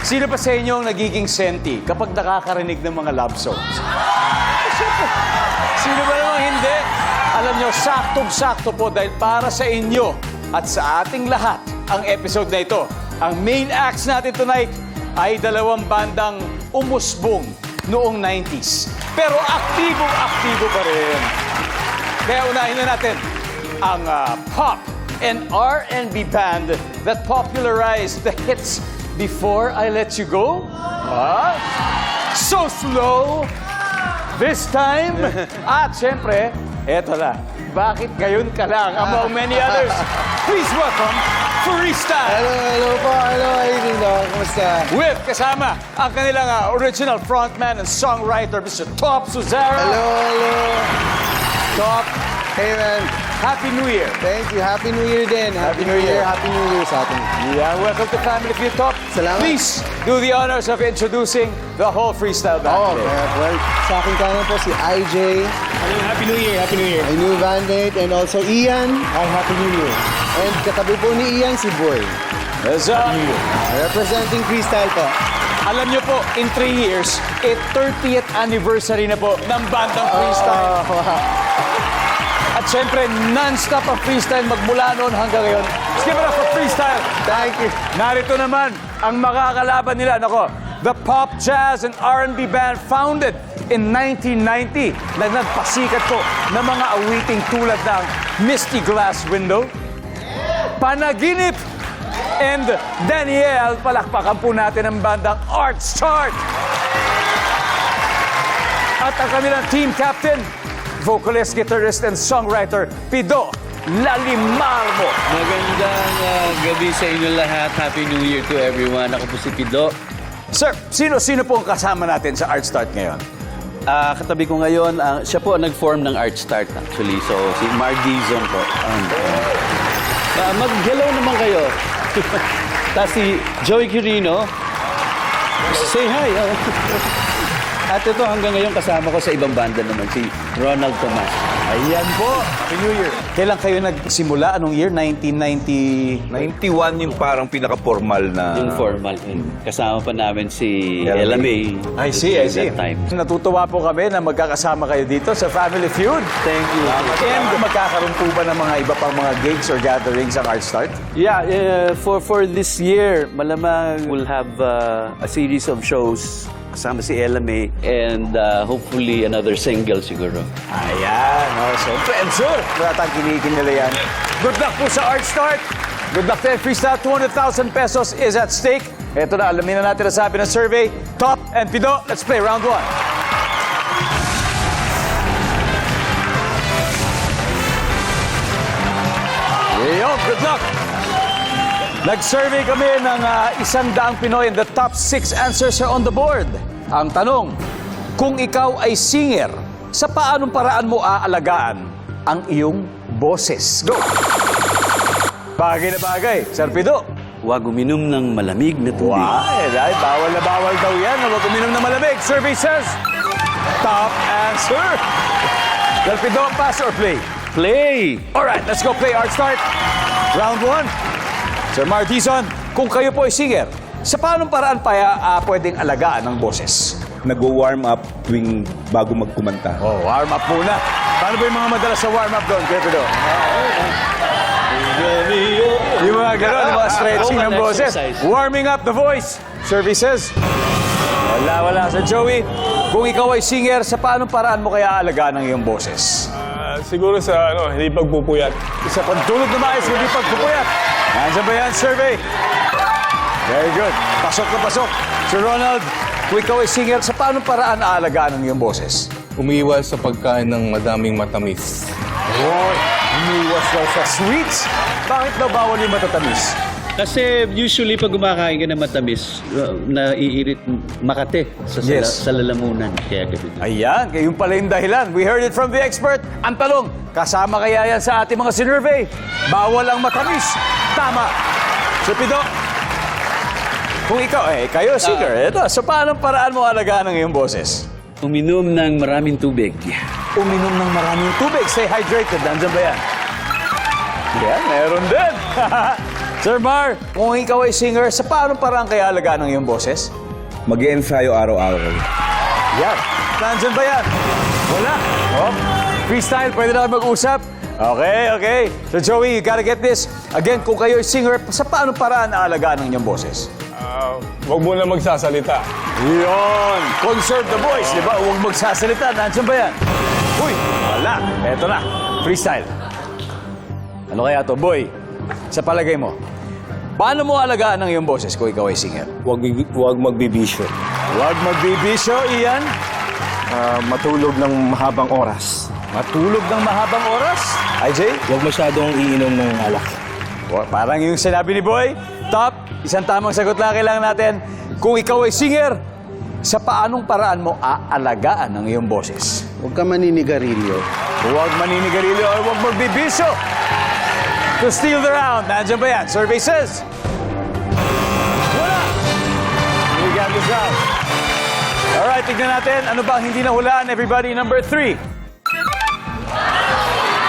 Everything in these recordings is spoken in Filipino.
Sino pa sa inyo ang nagiging senti kapag nakakarinig ng mga love songs? Sino ba namang hindi? Alam nyo, saktong-sakto po dahil para sa inyo at sa ating lahat ang episode na ito. Ang main acts natin tonight ay dalawang bandang umusbong noong 90s. Pero aktibong-aktibo pa rin. Kaya unahin na natin ang ah, pop and R&B band that popularized the hits Before I Let You Go. Ah, so slow. This time. At syempre, eto na. Bakit ngayon ka lang among many others? Please welcome Freestyle. Hello, hello po. Hello, Aileen. Kumusta? With kasama ang kanilang ah, original frontman and songwriter, Mr. Top Suzera. Hello, hello. Top, Hey, man. Happy New Year. Thank you. Happy New Year din. Happy New Year. Happy New Year sa atin. Yeah, welcome to Family Feud Top. Salamat. Please do the honors of introducing the whole freestyle band. Oh, today. well, well, sa akin kanan po si IJ, Happy New Year, Happy New Year. my new bandmate, and also Ian. Hi, Happy New Year. And katabi po ni Ian, si Boy. Yes, sir. Representing Freestyle po. Alam niyo po, in three years, eh, 30th anniversary na po ng bandang freestyle. At syempre, non-stop ang freestyle magmula noon hanggang ngayon. Let's give it up for freestyle. Thank you. Narito naman ang makakalaban nila. Nako, the pop, jazz, and R&B band founded in 1990 na nagpasikat po ng mga awiting tulad ng Misty Glass Window, Panaginip, and Danielle. Palakpakan po natin ang bandang Arts Chart. At ang kanilang team captain, vocalist, guitarist, and songwriter, Pido Lalimarmo. Magandang ah, gabi sa inyo lahat. Happy New Year to everyone. Ako po si Pido. Sir, sino-sino po ang kasama natin sa Art Start ngayon? Ah, katabi ko ngayon, ah, siya po ang nag-form ng Art Start actually. So, si Mark Dizon po. Um, ah, Mag-hello naman kayo. Tapos si Joey Quirino. Say hi. oh. At ito hanggang ngayon kasama ko sa ibang banda naman, si Ronald Tomas. Ayan po. Happy New Year. Kailan kayo nagsimula? Anong year? 1990? 91 yung parang pinaka-formal na... Yung formal. yun. Kasama pa namin si Ella May. I see, I see. time. Natutuwa po kami na magkakasama kayo dito sa Family Feud. Thank you. And magkakaroon po ba ng mga iba pang mga gigs or gatherings ang Art Start? Yeah, uh, for for this year, malamang we'll have uh, a series of shows kasama si Ella May and uh, hopefully another single siguro. Ayan, oh, siyempre. And sure, wala tayong kinikin nila yan. Good luck po sa Art Start. Good luck to Freestyle. 200,000 pesos is at stake. Ito na, alamin na natin ang sabi ng survey. Top and Pido, let's play round one. Yo, good luck! Nag-survey kami ng ah, isang daang Pinoy and the top six answers are on the board. Ang tanong, kung ikaw ay singer, sa paanong paraan mo aalagaan ang iyong boses? Go! Bagay na bagay. Sir Pido. Huwag uminom ng malamig na tubig. Why? Ay, bawal na bawal daw yan. Huwag uminom na malamig. Survey says, top answer. Sir Pido, pass or play? Play! Alright, let's go play Art Start. Round one. Sir Martison, kung kayo po ay singer, sa paanong paraan pa ah, pwedeng alagaan ng boses? Nag-warm up tuwing bago magkumanta. Oh, warm up muna. Paano ba yung mga madalas sa warm up doon, Kuya Pido? Yung mga gano'n, yung mga stretching ng boses. Warming up the voice. Services. Wala, wala. Sa Joey, kung ikaw ay singer, sa paanong paraan mo kaya alagaan ng iyong boses? Ah, siguro sa ano, hindi pagpupuyat. Sa pagtulog na maayos, hindi pagpupuyat. Nandiyan ba yan, survey? Very good. Pasok na pasok. Sir Ronald, kung ikaw ay singer, sa paanong paraan aalagaan ng iyong boses? umiiwas sa pagkain ng madaming matamis. Boy, umiwas daw sa sweets. Bakit daw bawal yung matatamis? Kasi usually pag kumakain ka ng matamis, uh, naiirit makate sa, sala- Yes. sa lalamunan. Kaya gabi. Ayan, kayong pala yung dahilan. We heard it from the expert. Ang talong, kasama kaya yan sa ating mga sinurvey? Bawal ang matamis. Tama. So, Pido, kung ikaw, eh, kayo, singer, ito, so paano paraan mo alagaan ng iyong boses? Uminom ng maraming tubig. Uminom ng maraming tubig. Stay hydrated. Nandiyan ba yan? Yan, meron din. Sir Mar, kung ikaw ay singer, sa paano parang kaya alagaan ng iyong boses? mag ensayo araw-araw. Yan. Nandyan ba yan? Wala. Oh. Freestyle, pwede na kayo mag-usap. Okay, okay. So Joey, you gotta get this. Again, kung kayo ay singer, sa paano paraan aalagaan ng inyong boses? Ah, Huwag mo na magsasalita. Yun! Conserve the voice, di ba? Huwag magsasalita. Nandiyan ba yan? Uy! Wala. Eto na. Freestyle. Ano kaya to? Boy, sa palagay mo, paano mo alagaan ang iyong boses kung ikaw ay singer? Huwag, huwag magbibisyo. Huwag magbibisyo, Ian. Ah, matulog ng mahabang oras. Matulog ng mahabang oras. IJ? Huwag masyadong iinom ng alak. Wa- Parang yung sinabi ni Boy. Top, isang tamang sagot lang kailangan natin. Kung ikaw ay singer, sa paanong paraan mo aalagaan ang iyong boses? Huwag ka maninigarilyo. Huwag maninigarilyo or huwag magbibisyo. To steal the round, nandiyan ba yan? Survey says. Round. Alright, tignan natin. Ano ba ang hindi nahulaan? Everybody, number three.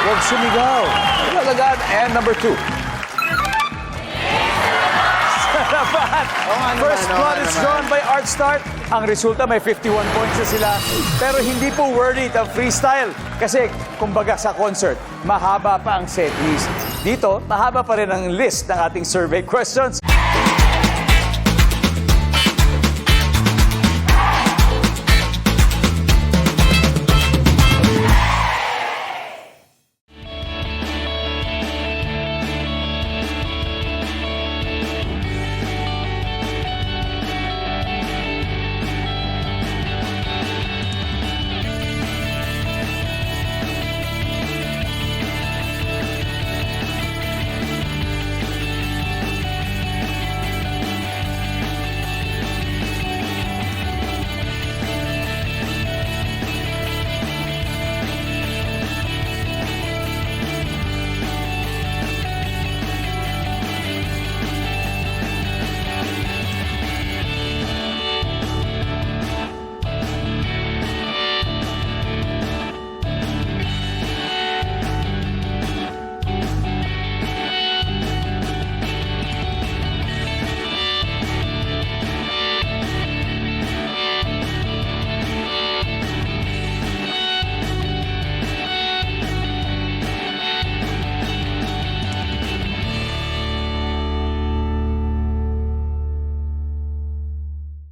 Huwag sumigaw. Alagaan. And number two. Salamat! First nga is drawn by Art Start. Ang resulta may 51 points na sila. Pero hindi po worth it ang freestyle. Kasi, kumbaga sa concert, mahaba pa ang set list. Dito, mahaba pa rin ang list ng ating survey questions.